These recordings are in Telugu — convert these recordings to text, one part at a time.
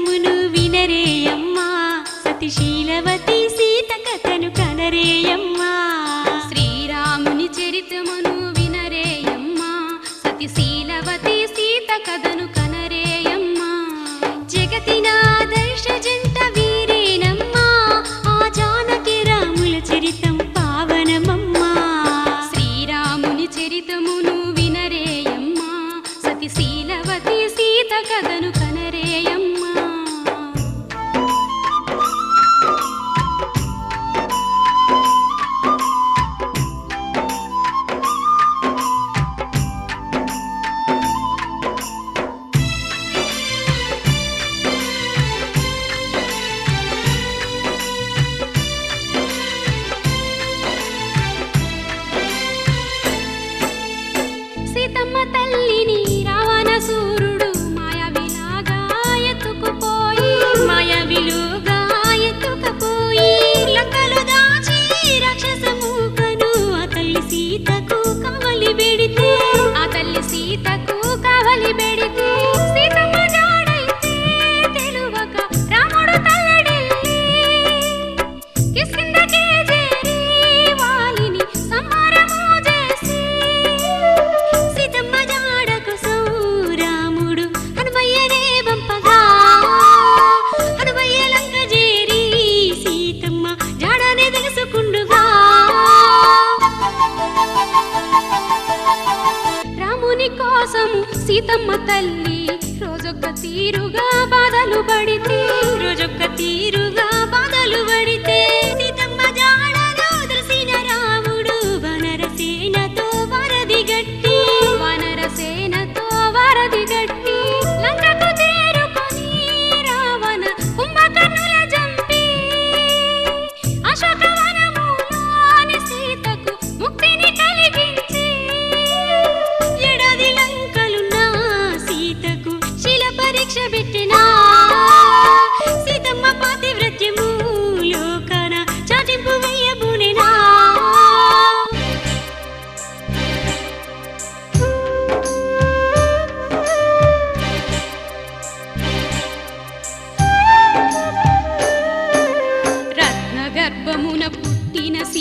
यमुना రాముని కోసం సీతమ్మ తల్లి రోజొక్క తీరుగా బాధలు పడితే రోజొక్క తీరు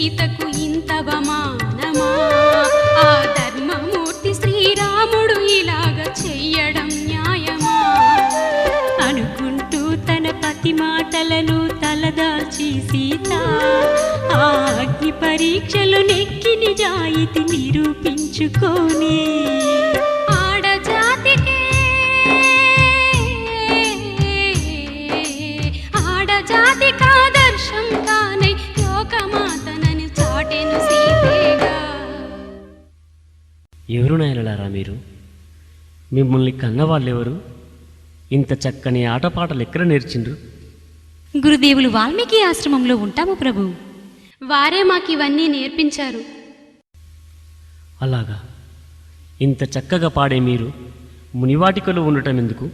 సీతకు ఇంతవమానమా ఆ ధర్మమూర్తి శ్రీరాముడు ఇలాగ చెయ్యడం న్యాయమా? అనుకుంటూ తన పతి మాటలను తలదాల్చి సీత ఆ అగ్ని పరీక్షలు నెక్కి నిజాయితీ నిరూపించుకొని ఎవరు నాయనలారా మీరు? మిమ్మల్ని కన్నవాళ్ళెవరు? ఇంత చక్కని ఆటపాటలు ఎక్కడ నేర్చిండ్రు? గురుదేవులు వాల్మీకి ఆశ్రమంలో ఉంటాము ప్రభు. వారే మాకు ఇవన్నీ నేర్పించారు. అలాగా. ఇంత చక్కగా పాడే మీరు మునివాటికలో ఉండటం ఎందుకు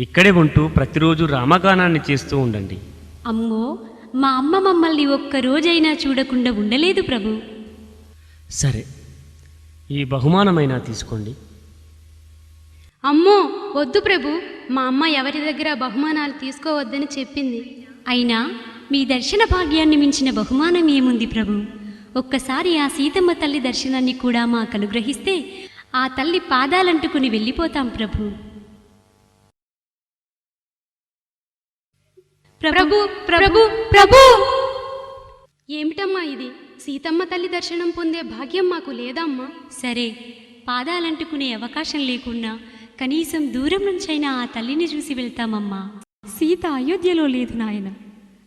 ఇక్కడే ఉంటూ ప్రతిరోజు రామగానాన్ని చేస్తూ ఉండండి. అమ్మో మా అమ్మ మమ్మల్ని ఒక్క రోజైనా చూడకుండా ఉండలేదు ప్రభు. సరే ఈ బహుమానమైనా తీసుకోండి. అమ్మో వద్దు ప్రభు. మా అమ్మ ఎవరి దగ్గర బహుమానాలు తీసుకోవద్దని చెప్పింది. అయినా మీ దర్శన భాగ్యాన్ని మించిన బహుమానం ఏముంది ప్రభు? ఒక్కసారి ఆ సీతమ్మ తల్లి దర్శనాన్ని కూడా మాకు అనుగ్రహిస్తే ఆ తల్లి పాదాలంటుకుని వెళ్ళిపోతాం ప్రభు ప్రభు ప్రభు! ప్రభు! ఏమిటమ్మా ఇది? సీతమ్మ తల్లి దర్శనం పొందే భాగ్యం మాకు లేదమ్మా. సరే పాదాలంటుకునే అవకాశం లేకున్నా కనీసం దూరం నుంచైనా ఆ తల్లిని చూసి వెళ్తామమ్మా. సీత అయోధ్యలో లేదు నాయన.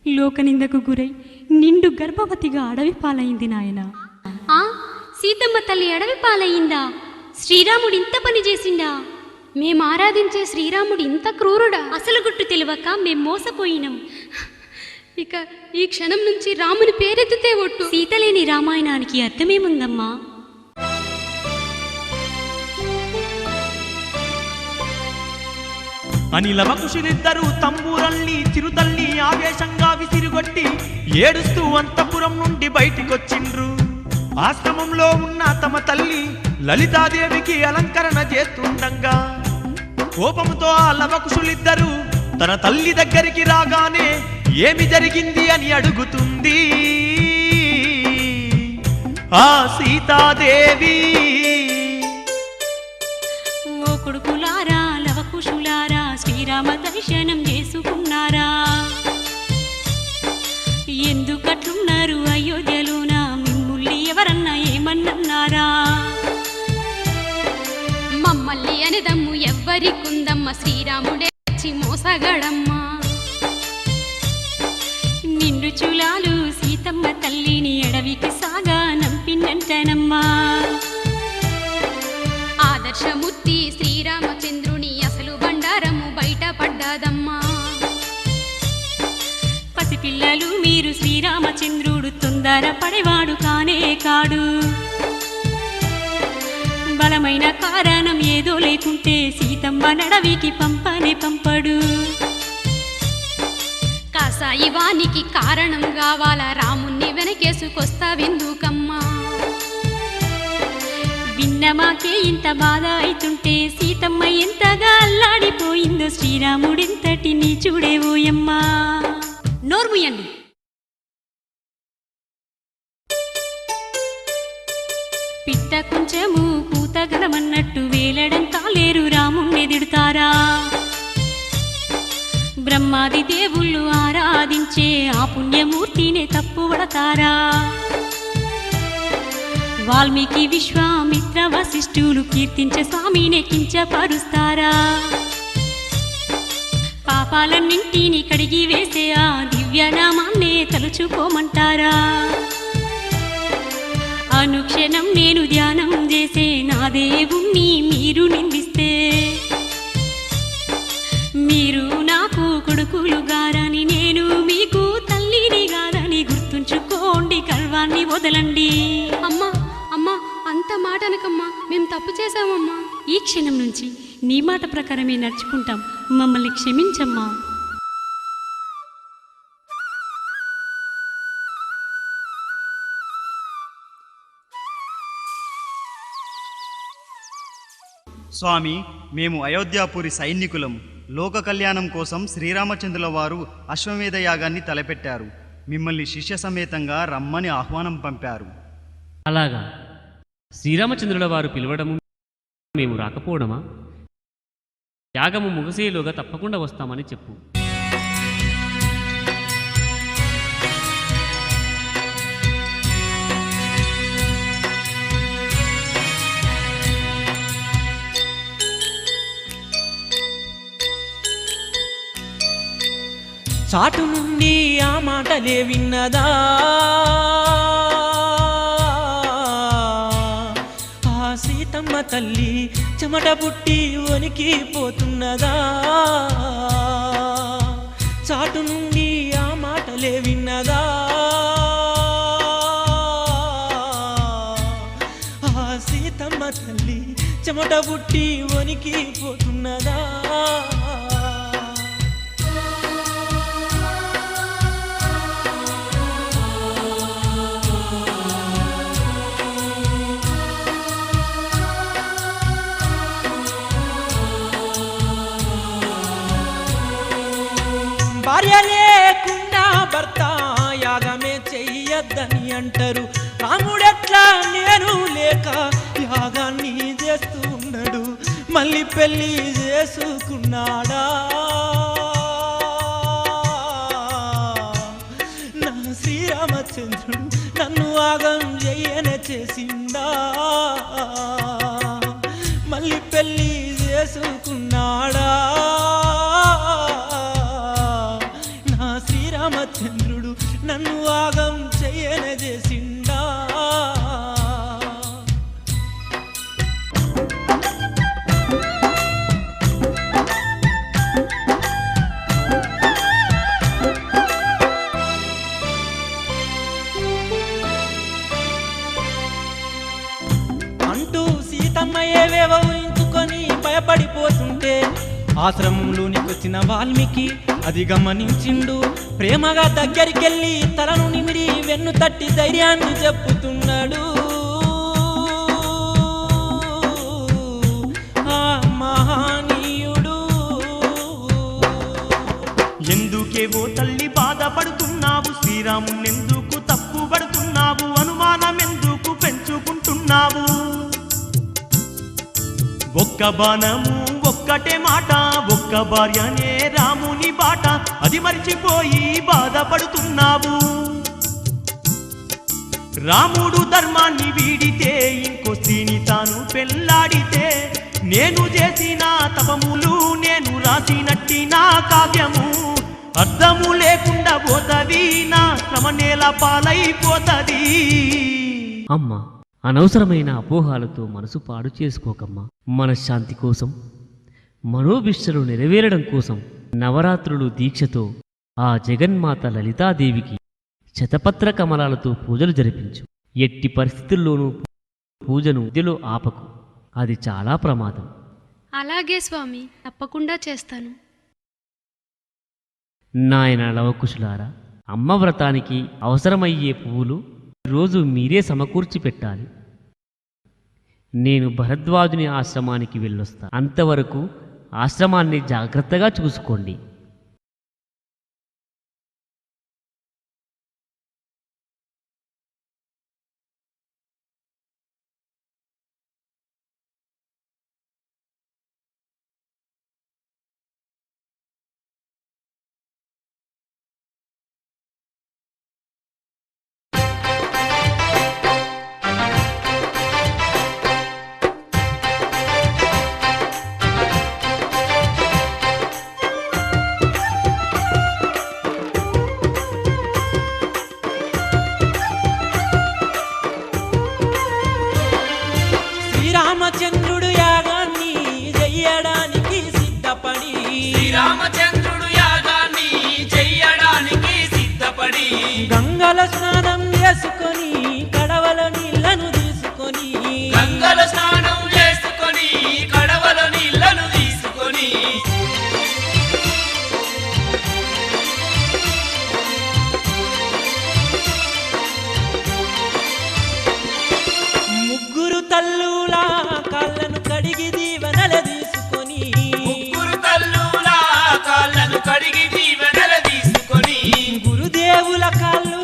లోకనిందకు గురై నిండు గర్భవతిగా అడవి పాలైంది నాయన. ఆ సీతమ్మ తల్లి అడవి పాలయ్యిందా? శ్రీరాముడు ఇంత పని చేసిండా? మేము ఆరాధించే శ్రీరాముడు ఇంత క్రూరుడా? అసలు గుట్టు తెలియక మేం మోసపోయినాం. ఇక ఈ క్షణం నుంచి రాముని పేరెత్తితే ఒట్టు. సీతలేని రామాయణానికి అర్థమేముందమ్మా? అని లవకుశులిద్దరూ తంబూరల్ని చిరుతల్ని ఆవేశంగా విసిరిగొట్టి ఏడుస్తూ అంతపురం నుండి బయటికొచ్చిండ్రు. ఆశ్రమంలో ఉన్న తమ తల్లి లలితాదేవికి అలంకరణ చేస్తుండగా కోపంతో ఆ లవకుశులిద్దరూ తన తల్లి దగ్గరికి రాగానే ఏమి జరిగింది అని అడుగుతుంది. ఆ సీతాదేవి. ఓ కొడుకులారా లవకుశులారా శ్రీరామ దర్శనం చేసుకున్నారా? ఎందుకట్లున్నారు అయోధ్యలోన? మిమ్ముల్ని ఎవరన్నా ఏమన్నన్నారా? మమ్మల్ని అనదమ్ము ఎవ్వరికుందమ్మ శ్రీరాముడే వచ్చి నిండు చూలాలు సీతమ్మ తల్లిని అడవికి సాగా నంపినంటనమ్మా ఆదర్శమూర్తి శ్రీరామచంద్రుని అసలు బండారము బయటపడ్డాదమ్మా పసిపిల్లలు మీరు శ్రీరామచంద్రుడు తొందర పడేవాడు కానే కాడు. బలమైన కారణం ఏదో లేకుంటే సీతమ్మ నడవికి పంపనే పంపడు. కాసాయి కారణం కావాలా? రాముణ్ణి వెనకేసుకొస్తావెందుకమ్మా విన్నమాకే ఇంత బాధ అయితుంటే సీతమ్మ ఎంతగా అల్లాడిపోయిందో శ్రీరాముడింతటిని చూడేవోయమ్మా నోర్ముయండి పిట్ట కొంచెము కూతగలమన్నట్టు వేలడం కాలేరు రాముణ్ణి దిడుతారా బ్రహ్మాది దేవుళ్ళు ఆరాధించే ఆ పుణ్యమూర్తినే తప్పుపడతారా వాల్మీకి విశ్వామిత్ర వశిష్ఠులు కీర్తించే స్వామినే కించపరుస్తారా? పాపాలన్నింటినీ కడిగి వేసే ఆ దివ్యనామాన్నే తలుచుకోమంటారా? అనుక్షణం నేను ధ్యానం చేసే నా దేవుణ్ణి మీరు నిందిస్తే మీరు కొడుకులు గారని నేను మీకు తల్లిని గారని గుర్తుంచుకోండి కర్వాన్ని వదలండి. అమ్మా అమ్మా అంత మాట అనకమ్మా మేము తప్పు చేశామమ్మా. ఈ క్షణం నుంచి నీ మాట ప్రకారమే నడుచుకుంటాం. మమ్మల్ని క్షమించమ్మా. స్వామి మేము అయోధ్యాపురి సైనికులం లోక కళ్యాణం కోసం శ్రీరామచంద్రుల వారు అశ్వమేధ యాగాన్ని తలపెట్టారు. మిమ్మల్ని శిష్య సమేతంగా రమ్మని ఆహ్వానం పంపారు. అలాగా. శ్రీరామచంద్రుల వారు పిలవడము మేము రాకపోవడమా? యాగము ముగిసేలోగా తప్పకుండా వస్తామని చెప్పు. చాటు నుండి ఆ మాటలే విన్నదా? ఆ సీతమ్మ తల్లి చెమట పుట్టి వణికి పోతున్నదా? చాటు నుండి ఆ మాటలే విన్నదా? ఆ సీతమ్మ తల్లి చెమట పుట్టి వణికి పోతున్నదా? చెయ్యొద్దని అంటారు. రాముడెట్లా నేను లేక యాగాన్ని చేస్తూ ఉన్నాడు మళ్ళీ పెళ్ళి చేసుకున్నాడా? నా శ్రీరామచంద్రుడు నన్ను ఆగం చెయ్యనే చేసిందా మళ్ళీ పెళ్ళి చేసుకున్నాడా? నా శ్రీరామచంద్రుడు నన్ను ఆగం చెయ్యనే అంటూ సీతమ్మ ఏవేవో ఊహించుకొని భయపడిపోతుంటే ఆశ్రమంలోనికి వచ్చిన వాల్మీకి అది గమనించిండు. ప్రేమగా దగ్గరికెళ్ళి తలను నిమిరి వెన్ను తట్టి ధైర్యాన్ని చెప్పుతున్నాడు. ఆ మహానీయుడు. ఎందుకేవో తల్లి బాధపడుతున్నావు శ్రీరాము ఎందుకు తప్పు పడుతున్నావు అనుమానం ఎందుకు పెంచుకుంటున్నావు? ఒక్క బాణము ఒక్కటే మాట ఒక్క భార్యనే రాముని బాట. అది మరిచిపోయి బాధపడుతున్నావు. రాముడు ధర్మాన్ని వీడితే ఇంకో స్త్రీని తాను పెళ్ళాడితే నేను చేసిన తపములు నేను రాసినట్టి నా కావ్యము. అర్థము లేకుండా పోతది నా శ్రమ నేల పాలైపోతది. అమ్మా. అనవసరమైన అపోహాలతో మనసు పాడు చేసుకోకమ్మా. మనశ్శాంతి కోసం మనోభిష్టలు నెరవేరడం కోసం నవరాత్రులు దీక్షతో ఆ జగన్మాత లలితాదేవికి శతపత్ర కమలాలతో పూజలు జరిపించు. ఎట్టి పరిస్థితుల్లోనూ పూజను మధ్యలో ఆపకు. అది చాలా ప్రమాదం. అలాగే స్వామి తప్పకుండా చేస్తాను. నాయన లవకుశులారా అమ్మ వ్రతానికి అవసరమయ్యే పువ్వులు రోజు మీరే సమకూర్చి పెట్టాలి. నేను భరద్వాజుని ఆశ్రమానికి వెళ్ళొస్తా. అంతవరకు ఆశ్రమాన్ని జాగ్రత్తగా చూసుకోండి. కాళ్ళు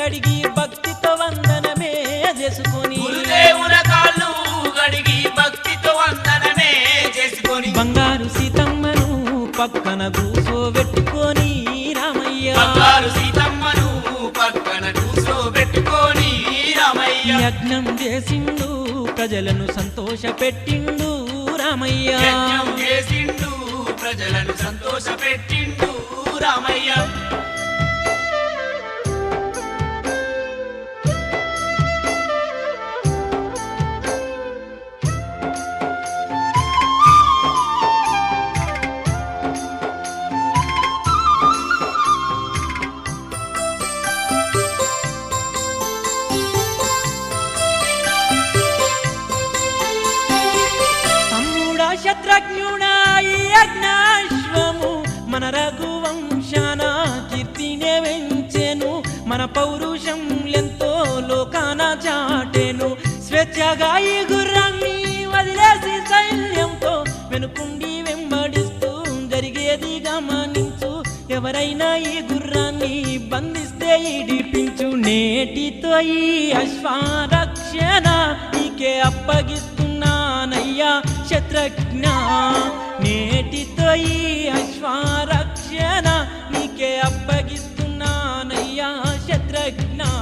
గడిగి భక్తితో వందనమే చేసుకొని గురుదేవుల కాళ్ళు గడిగి భక్తితో వందనమే చేసుకొని బంగారు సీతమ్మను పక్కన కూసోబెట్టుకొని రామయ్య. బంగారు సీతమ్మను పక్కన కూర్చోబెట్టుకొని రామయ్య. యజ్ఞం చేసిండు ప్రజలను సంతోషపెట్టిండు రామయ్య. యజ్ఞం చేసిండు ప్రజలను సంతోష పెట్టిండు ఈ అశ్వారక్షణ నీకే అప్పగిస్తున్నానయ్యా శత్రుఘ్న. నేటితో ఈ అశ్వారక్షణ నీకే అప్పగిస్తున్నానయ్యా శత్రుఘ్నా.